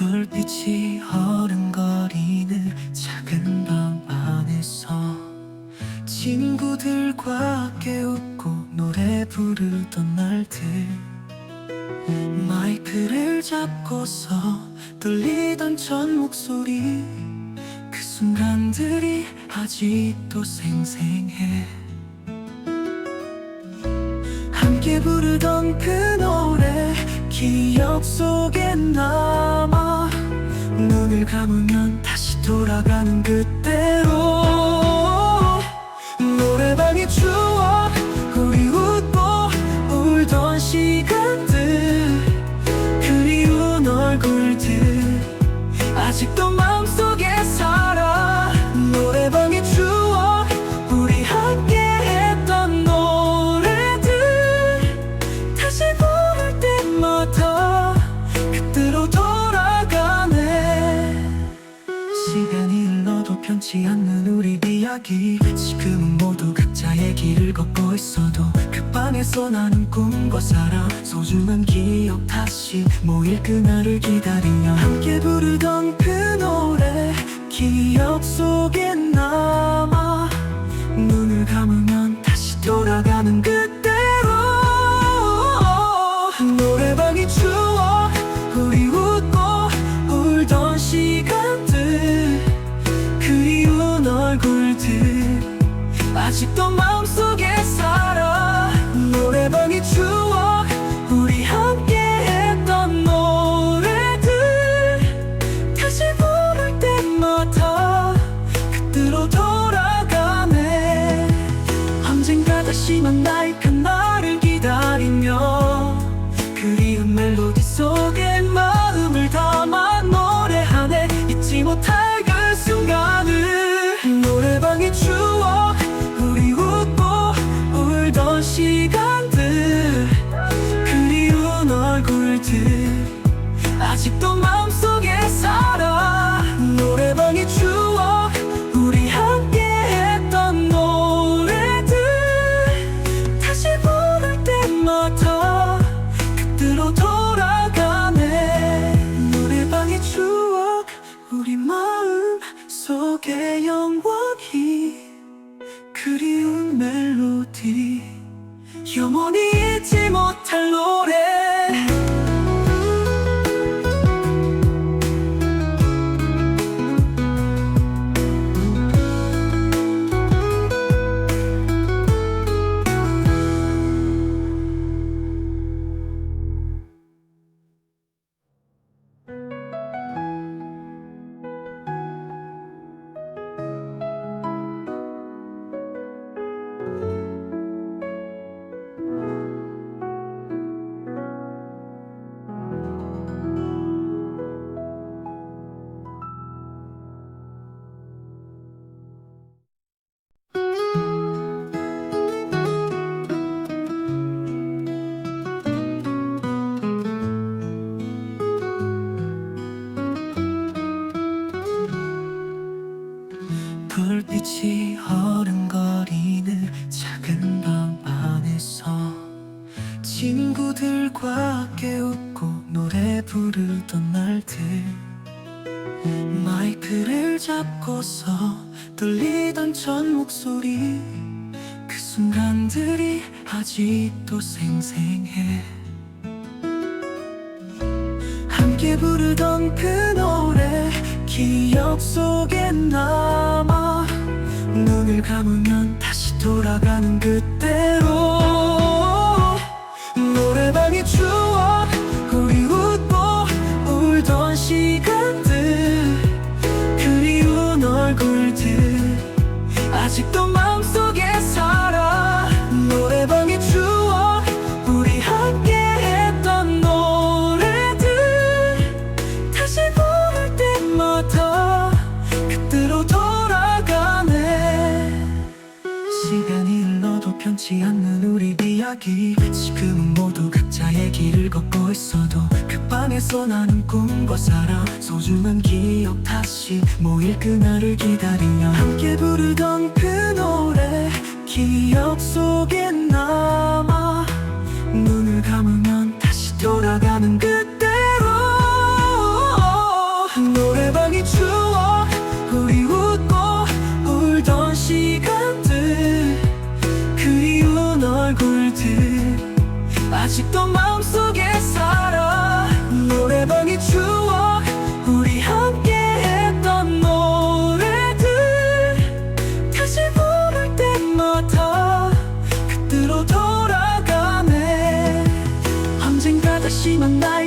불빛이 어른거리는 작은 방 안에서 친구들과 함께 웃고 노래 부르던 날들. 마이크를 잡고서 들리던 첫 목소리. 그 순간들이 아직도 생생해. 함께 부르던 그 노래 기억 속에 나 감으면 다시 돌아가는 그 그 방에서 나는 꿈과 사랑 소중한 기억 다시 모일 그날을 기다리며 함께 부르던 그 노래 기억 속에 남아 눈을 감으면 다시 돌아가는 그때로 노래방의 추억 우리 웃고 울던 시간들 그리운 얼굴들 아직도 마음속에 살아 그 불빛이 어른거리는 작은 방 안에서 친구들과 함께 웃고 노래 부르던 날들 마이크를 잡고서 들리던 첫 목소리 그 순간들이 아직도 생생해 함께 부르던 그 노래 기억 속에 남아 눈을 감으면 다시 돌아가는 그때로 노래방의 추억 우리 웃고 울던 시간들 변치 않는 우리 이야기. 지금은 모두 각자의 길을 걷고 있어도 그 방에서 나는 꿈과 사랑 소중한 기억 다시 모일 그날을 기다리며 함께 부르던 그 노래 기억 속에 남아 얼굴 들 아직도 마음속에 살아. 노래방이 추억 우리 함께 했던 노래들. 다시 부를 때마다 그대로 돌아가네. 언젠가 다시 만나